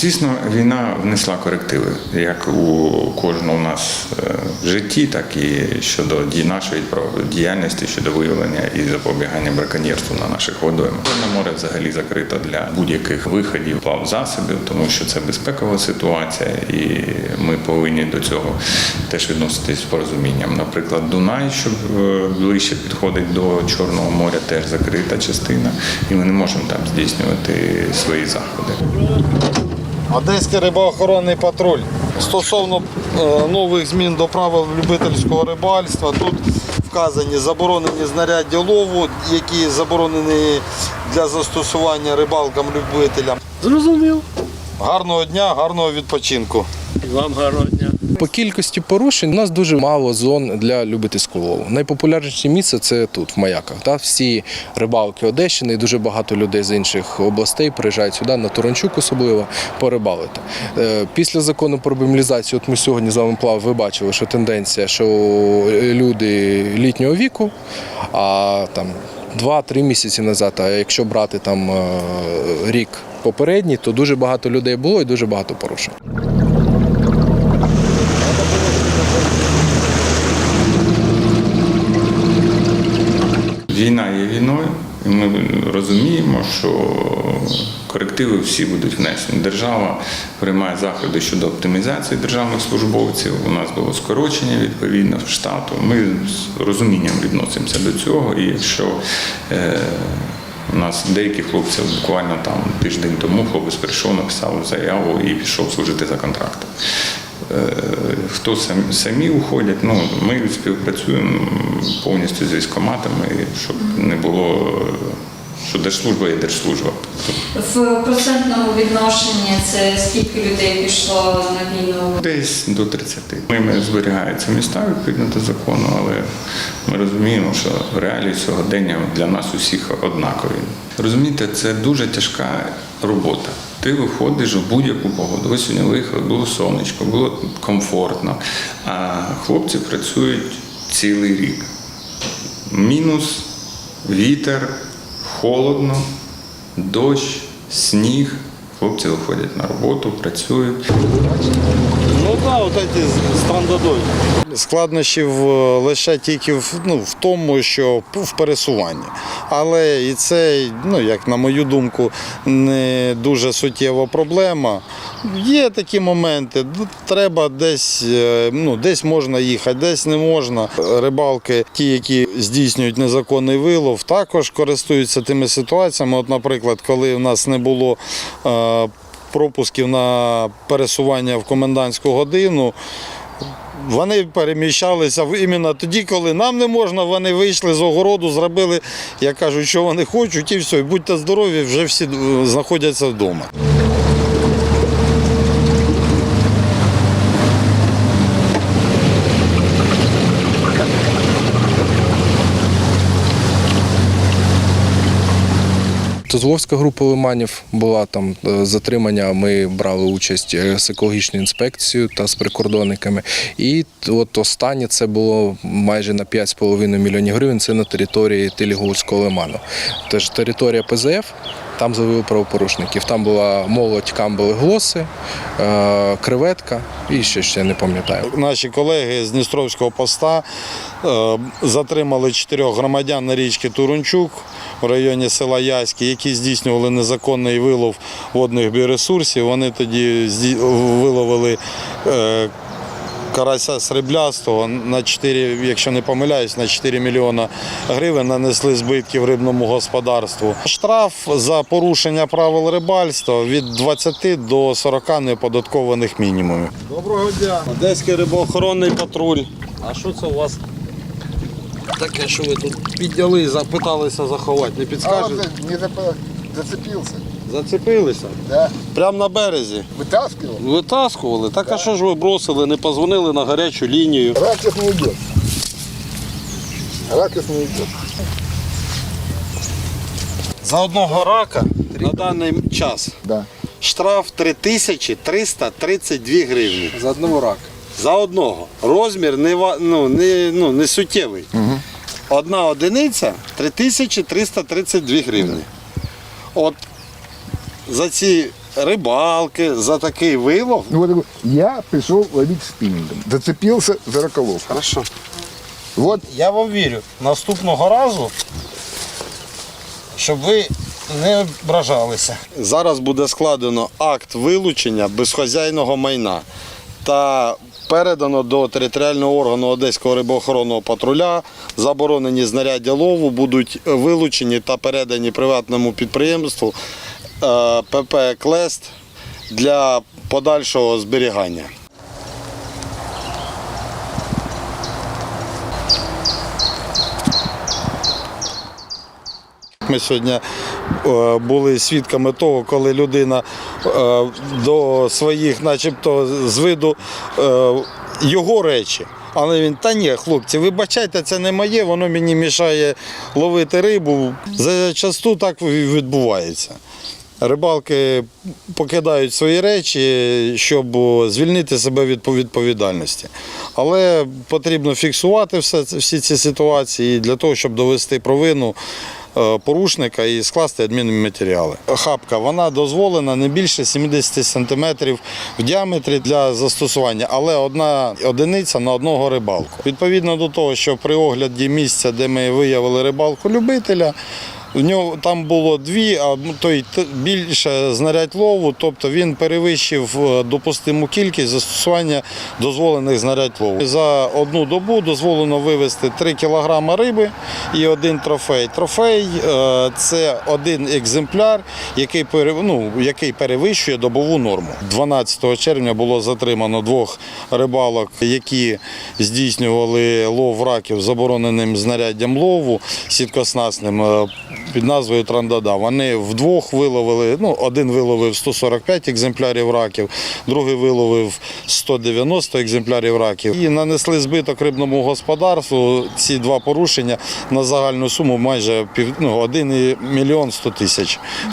Звісно, війна внесла корективи, як у кожного у нас е, в житті, так і щодо нашої діяльності щодо виявлення і запобігання браконьєрству на наших водоймах. Чорне море взагалі закрито для будь-яких виходів плав засобів, тому що це безпекова ситуація, і ми повинні до цього теж відноситись з порозумінням. Наприклад, Дунай, що е, ближче підходить до Чорного моря, теж закрита частина, і ми не можемо там здійснювати свої заходи. Одеський рибоохоронний патруль. Стосовно е, нових змін до правил любительського рибальства, тут вказані заборонені знаряддя лову, які заборонені для застосування рибалкам-любителям. Зрозумів. Гарного дня, гарного відпочинку. І вам гарного дня. По кількості порушень у нас дуже мало зон для любительського лову. Найпопулярніше місце це тут, в маяках. Та всі рибалки Одещини і дуже багато людей з інших областей приїжджають сюди, на Туранчук особливо, порибалити. Е, Після закону про мобілізацію, от ми сьогодні з вами плав, ви бачили, що тенденція, що люди літнього віку, а там. Два-три місяці назад, а якщо брати там е, рік попередній, то дуже багато людей було і дуже багато порушень. Війна є війною, і ми розуміємо, що корективи всі будуть внесені. Держава приймає заходи щодо оптимізації державних службовців. У нас було скорочення відповідно штату. Ми з розумінням відносимося до цього. І якщо е, у нас деякі хлопці буквально там тиждень тому хлопець прийшов, написав заяву і пішов служити за контрактом. Е, Хто самі, самі уходять, ну ми співпрацюємо повністю з військоматами, щоб не було, що держслужба є держслужба. В процентному відношенні це скільки людей пішло на війну? Десь до 30. Ними зберігаються міста відповідно до закону, але ми розуміємо, що реалії сьогодення для нас усіх однакові. Розумієте, це дуже тяжка робота. Ти виходиш в будь-яку погоду. Ви сьогодні виїхали, було сонечко, було комфортно. А хлопці працюють цілий рік. Мінус, вітер, холодно, дощ, сніг. Хлопці виходять на роботу, працюють. Ну так, от ці страндадой. Складнощів е, лише тільки в, ну, в тому, що в пересуванні. Але і це, ну, як на мою думку, не дуже суттєва проблема. Є такі моменти, ну, треба десь, е, ну, десь можна їхати, десь не можна. Рибалки, ті, які здійснюють незаконний вилов, також користуються тими ситуаціями. От, наприклад, коли в нас не було е, пропусків на пересування в комендантську годину. Вони переміщалися іменно тоді, коли нам не можна, вони вийшли з огороду, зробили, як кажуть, що вони хочуть, і все. І будьте здорові, вже всі е, знаходяться вдома. Тузловська група лиманів була там е, затримання. Ми брали участь е, з екологічною інспекцією та з прикордонниками. І от останнє це було майже на 5,5 мільйонів гривень. Це на території Телігульського лиману. Теж територія ПЗФ. Там завели правопорушників. Там була молодь камбали глоси, е, креветка і ще ще не пам'ятаю. Наші колеги з Дністровського поста е, затримали чотирьох громадян на річці Турунчук в районі села Яськи, які здійснювали незаконний вилов водних біоресурсів. Вони тоді виловили е, карася сріблястого на 4, якщо не помиляюсь, на 4 мільйона гривень нанесли збитків рибному господарству. Штраф за порушення правил рибальства від 20 до 40 неоподаткованих мінімумів. Доброго дня. Одеський рибоохоронний патруль. А що це у вас? Таке, що ви тут підняли і запиталися заховати, не підскажете? не зацепился. Зацепилися. Да. Прямо на березі. Вытаскивал. Витаскували. Так а що ж ви бросили, не позвонили на гарячу лінію? Ракет не уйдет. Ракет не уйдет. За одного рака на даний час Да. штраф 3332 гривні. За одного рака. За одного. Розмір не, ну, не, ну, не суттєвий. Одна одиниця 3332 гривні. От за ці рибалки, за такий вилов. Ну, вот я пришел ловить спиннингом. Зацепился за раколов. Хорошо. Вот Я вам вірю. Наступного разу, щоб ви не ображалися. Зараз буде складено акт вилучення безхозяйного майна та передано до територіального органу Одеського рибоохоронного патруля. Заборонені знаряддя лову будуть вилучені та передані приватному підприємству ПП Клест для подальшого зберігання. Ми сьогодні е, були свідками того, коли людина е, до своїх, начебто, з виду е, його речі. Але він, та ні, хлопці, вибачайте, це не моє, воно мені мішає ловити рибу. Зачасту так відбувається. Рибалки покидають свої речі, щоб звільнити себе від відповідальності. Але потрібно фіксувати все, всі ці ситуації для того, щоб довести провину е, порушника і скласти адмінні матеріали. Хапка вона дозволена не більше 70 см в діаметрі для застосування, але одна одиниця на одного рибалку. Відповідно до того, що при огляді місця, де ми виявили рибалку любителя. У нього там було дві, а той більше знарядь лову, тобто він перевищив е, допустиму кількість застосування дозволених знарядь лову. За одну добу дозволено вивезти 3 кг риби і один трофей. Трофей е, це один екземпляр, який, ну, який перевищує добову норму. 12 червня було затримано двох рибалок, які здійснювали лов раків забороненим знаряддям лову сіткоснастним е, під назвою Трандада. Вони вдвох виловили, ну, один виловив 145 екземплярів раків, другий виловив 190 екземплярів раків. І нанесли збиток рибному господарству ці два порушення на загальну суму майже пів, ну, 1 мільйон 100 тисяч.